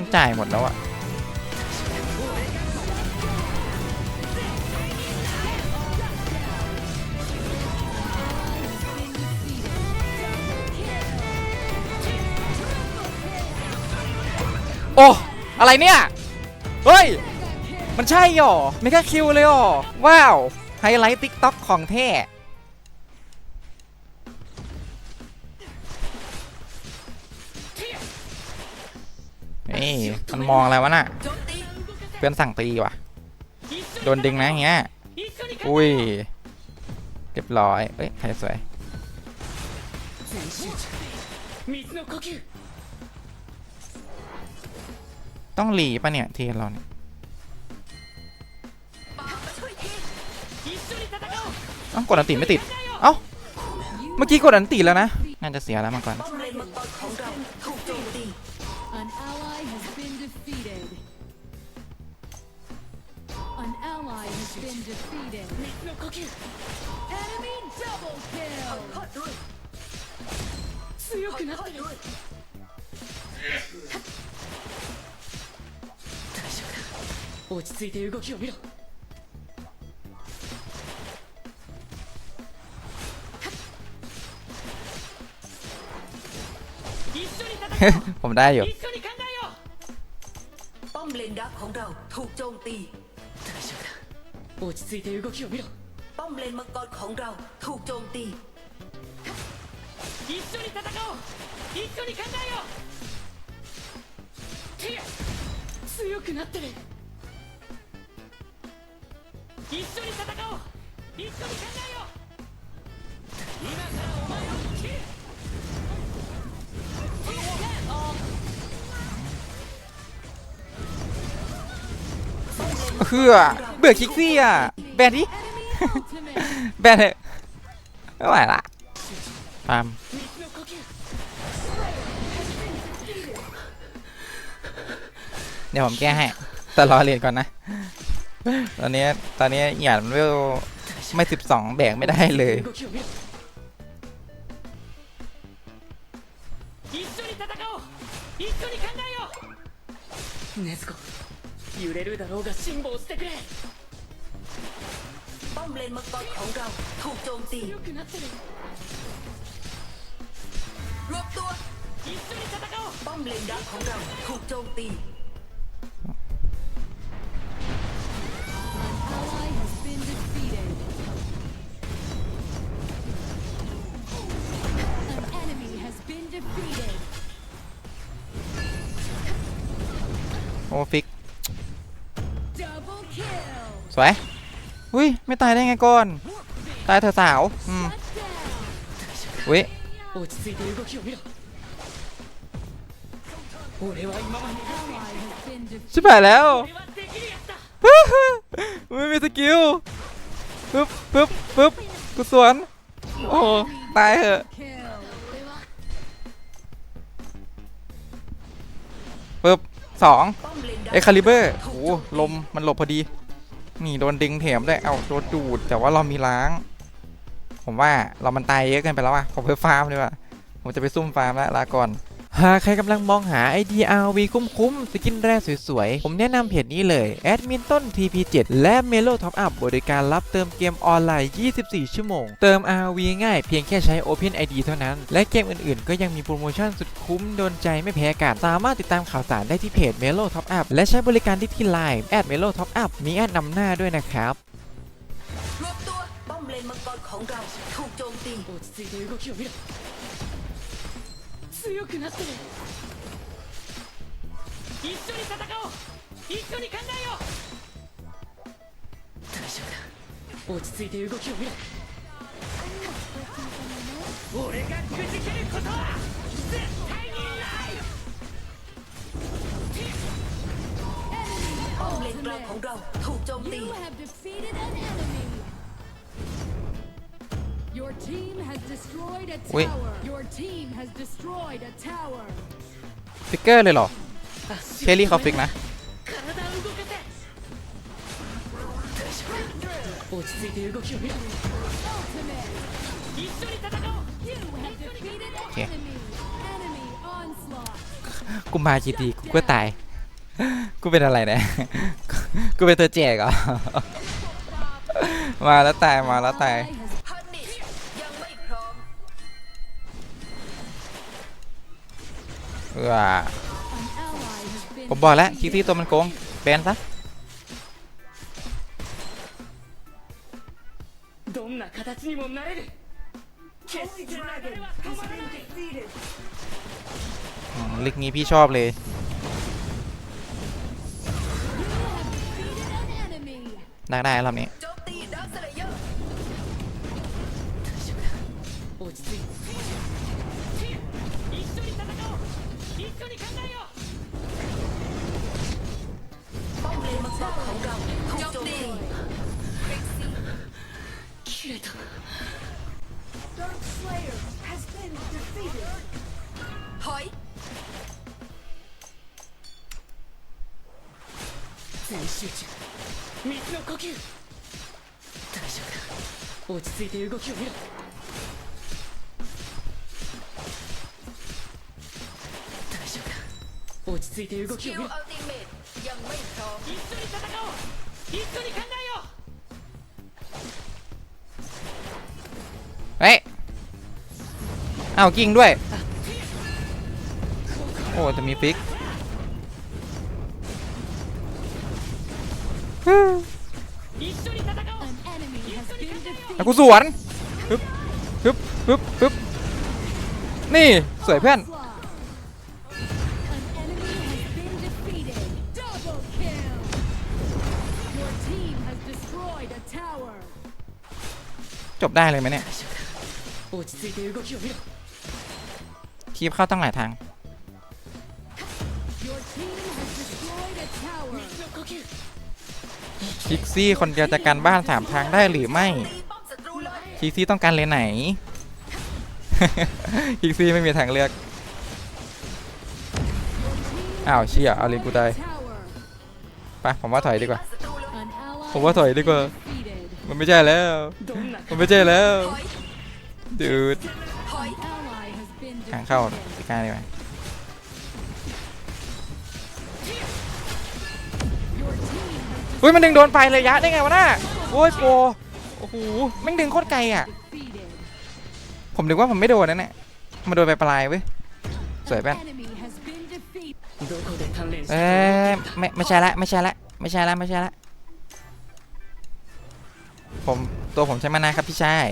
มันจ่ายหมดแล้วอะโอ้ อะไรเนี่ย เฮ้ย มันใช่หรอไม่แค่คิวเลยหรอ ว้าว ไฮไลท์ติ๊กต็อกของแท้ นี่มันมองอะไรวะน่ะเพื่อนสั่งตีว่ะ โดนดึงนะอย่างเงี้ย อุ้ยเรียบร้อยเอ้ยใครสวยต้องหลีปะเนี่ยทีมเราเนี่ยเอ้ากดอันติไม่ติด เอ้า เมื่อกี้กดอันติแล้วนะ น่าจะเสียแล้วมาก่อน ป้อมเลนมังกรของเราถูกโจมตี An ally has been defeated. An ally has been defeated. Enemy double kill. ทอดด้วย 強くなっ ทอดด้วย落ち着いて動きを見ろ ผมได้อยู่ ถูกโจมตี 大丈夫だ落ち着いて動きを見ろ ป้อมเลนมังกรของเราถูกโจมตี 一緒に戦おう一緒に考えようてや強くなってる一緒に戦おう一緒に考えよう今からお前を切る เฮือเบื่อคิกซี่อะ แบนดิแบนเถอะไม่ไหวละตามเดี๋ยวผมแก้ให้แต่รอเรียนก่อนนะ ตอนนี้ตอนนี้หยาดมันเวลไม่สิบสองแบ่งไม่ได้เลยเนสโก 揺れるだろうが辛抱してくれ ป้อมเลนมังกรของเราถูกโจมตี 強くなってる รวบตัว 一緒に戦おう ป้อมเลนดักของเราถูกโจมตี สวยอุ้ยไม่ตายได้ไงก่อน ตายเธอสาวอืมอุ้ยชิบหายแล้วไม่มีสกิลปึ๊บปึ๊บปึ๊บกูสวน โอ้ตายเหอะ สองเอ็กคาลิเบอร์โอ้ลมมันหลบพอดี นี่โดนดึงแถมด้วยเอาโดนดูด แต่ว่าเรามีล้าง ผมว่าเรามันตายเยอะเกินไปแล้วอะผมไปฟาร์มดีกว่าผมจะไปซุ่มฟาร์มแล้วลาก่อน หากใครกำลังมองหาไอเดีย RV คุ้มๆ สกินแร่สวยๆ ผมแนะนำเพจนี้เลย แอดมินต้น TP7 และ Melo Top Up บริการรับเติมเกมออนไลน์ 24 ชั่วโมง เติม RV ง่ายเพียงแค่ใช้ Open ID เท่านั้น และเกมอื่นๆ ก็ยังมีโปรโมชั่นสุดคุ้ม โดนใจไม่แพ้กัน สามารถติดตามข่าวสารได้ที่เพจ Melo Top Up และใช้บริการที่ที่ Line แอด Melo Top Up มีแอดนำหน้าด้วยนะครับรวบตัวป้อมเลนมังกรของเราถูกโจมตี 強くなってる一緒に戦おう一緒に考えよう大丈夫だ落ち着いて動きを見ろ俺がくじけることは絶対にない ป้อมเลนกลางของเราถูกโจมตี You have defeated an enemy. Your team has destroyed a Wait. tower. Your team has destroyed a tower. ฟิกเกอร์เลยเหรอ เคลลี่เขาฟิกนะ 体を動かせ落ち着いて動きを見ろ Ultimate. 一緒に戦おう You have defeated an Okay. enemy. Enemy onslaught. กุมภาจีดีกูก็ตาย กูเป็นอะไรเนี่ย กูเป็นตัวแจกเหรอ มาแล้วตายมาแล้วตาย Ally ผมบอกแล้วคิกซี่ตัวมันโกงแบนซะลิกนี้พี่ชอบเลยนักได้รอบนี้ に考えよう ป้อมเลนมังกรของเราถูกโจมตี 切れた ถอย 全集中水の呼吸大丈夫だ落ち着いて動きを見ろ 落ち着いて動 ส き กิ を ล 見ろ อัลติเมทยังไม่พร้อม 一緒に戦おう一緒に考えよう เฮ้ยอ้าวกิ้งด้วย โอ้จะมีฟิก 一緒に戦おう An enemy has been defeated. แล้วกูสวนฮึบฮึบฮึบฮึบนี่ สวยเพื่อน Onslaught. จบได้เลยไหมเนี่ยทีบเข้าตั้งหลายทางคิกซี่คนเดียวจะการบ้านสามทางได้หรือไม่คิกซี่ต้องการเลนไหนคิกซี่ไม่มีทางเลือกอ้าวเชี่ยเอาเลนกูตายไปผมว่าถอยดีกว่า ผมว่าถอยดีกว่า มันไม่ใช่แล้ว มันไม่ใช่แล้วดูดทางเข้าจะกล้าได้ไหมอุ้ยมันดึงโดนไปเลยยะได้ไงวะน่าโอ้ยโปโอ้โหมันดึงโคตรไกลอะ ผมนึกว่าผมไม่โดนนั่นแหละมาโดนไปปลายเว้ยสวยแป้นเอ้ไม่ไม่ใช่ละไม่ใช่ละไม่ใช่ละไม่ใช่ละ ผมตัวผมใช้มานาครับพี่ชาย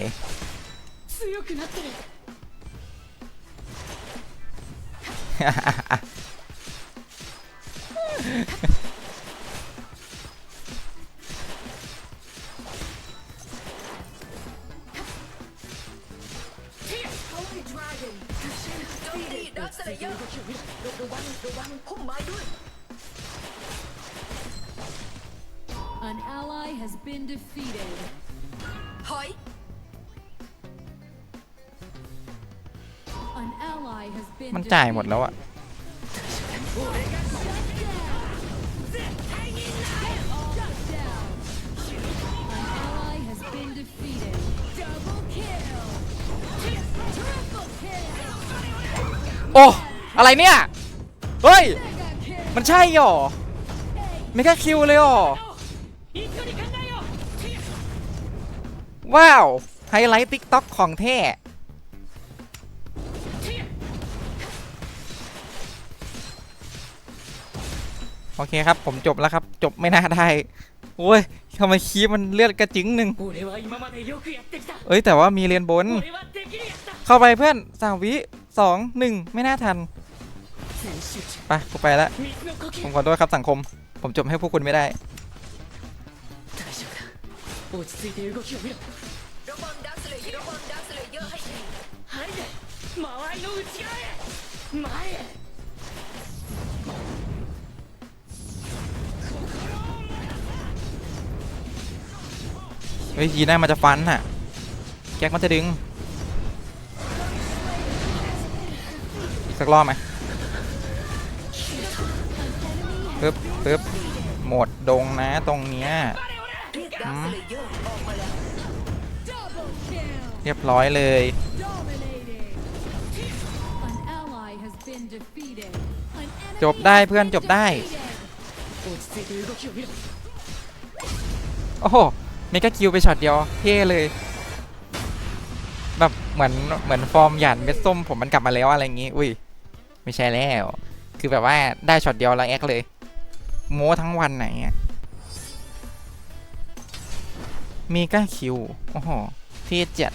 has มันจ่ายหมดแล้วอะโอ้ อะไรเนี่ย เฮ้ย มันใช่หรอ ไม่แค่คิวเลยหรอ ว้าว ไฮไลท์ติ๊กต็อกของแท้โอเคครับ ผมจบแล้วครับ จบไม่น่าได้โอ้ยทำไมคีมันเลือดกระจิงหนึ่งเอ้ยแต่ว่ามีเรียนบน เข้าไปเพื่อนสามวิสองหนึ่งไม่น่าทันไปกูไปแล้วผมขอโทษครับสังคม ผมจบให้พวกคุณไม่ได้ 落ち着いて動きを見ろ ระวังดักสเลเยอร์ระวังดักสเลเยอร์ให้ดี 入れ間合いの内側へ前へ เฮ้ยยีน่ามันจะฟันน่ะ แจ็คมันจะดึงอีกสักรอบไหมปึ๊บปึ๊บหมดดงนะตรงเนี้ย เรียบร้อยเลย จบได้เพื่อนจบได้ โอ้โหเมกาคิวไปช็อตเดียวเท่เลย แบบเหมือนเหมือนฟอร์มหยันเม็ดส้มผมมันกลับมาแล้วอะไรอย่างงี้ อุ้ย ไม่ใช่แล้ว คือแบบว่าได้ช็อตเดียวแล้วแอคเลย โม้ทั้งวันไหนอะ เมกาคิว โอ้โห เทเจ็ด